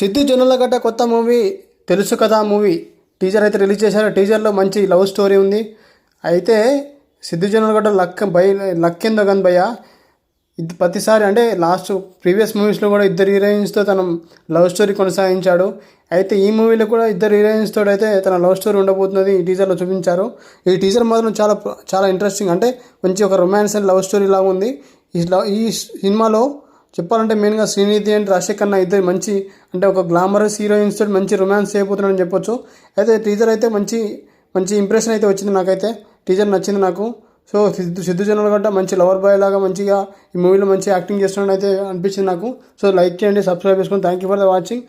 సిద్ధు జొన్నలగడ్డ కొత్త మూవీ తెలుసు కదా మూవీ. టీజర్ అయితే రిలీజ్ చేశారు. టీజర్లో మంచి లవ్ స్టోరీ ఉంది. అయితే Siddhu Jonnalagadda luck by luck ఏందో కానీ భయ్య ఇది ప్రతిసారి అంటే లాస్ట్ ప్రీవియస్ మూవీస్లో కూడా ఇద్దరు హీరోయిన్స్తో తన లవ్ స్టోరీ కొనసాగించాడు. అయితే ఈ మూవీలో కూడా ఇద్దరు హీరోయిన్స్తో అయితే తన లవ్ స్టోరీ ఉండబోతున్నది ఈ టీజర్లో చూపించారు. ఈ టీజర్ మాత్రం చాలా చాలా ఇంట్రెస్టింగ్ అంటే మంచి ఒక రొమాన్స్ అండ్ లవ్ స్టోరీ లాగా ఉంది. ఈ లవ్ ఈ సినిమాలో చెప్పాలంటే మెయిన్గా శ్రీనిధి అండ్ రాజశేఖర్ ఇద్దరు మంచి అంటే ఒక గ్లామరస్ హీరోయిన్స్ తోటి మంచి రొమాన్స్ చేయబోతున్నాడని చెప్పొచ్చు. అయితే టీజర్ అయితే మంచి మంచి ఇంప్రెషన్ అయితే వచ్చింది నాకైతే. టీజర్ నచ్చింది నాకు. సో సిద్ధు సిద్ధు జనరల్ గడ్డ మంచి లవర్ బాయ్ లాగా మంచిగా ఈ మూవీలో మంచి యాక్టింగ్ చేస్తున్నాడు అయితే అనిపించింది నాకు. సో లైక్ చేయండి సబ్స్క్రైబ్ చేసుకోండి thank you for the watching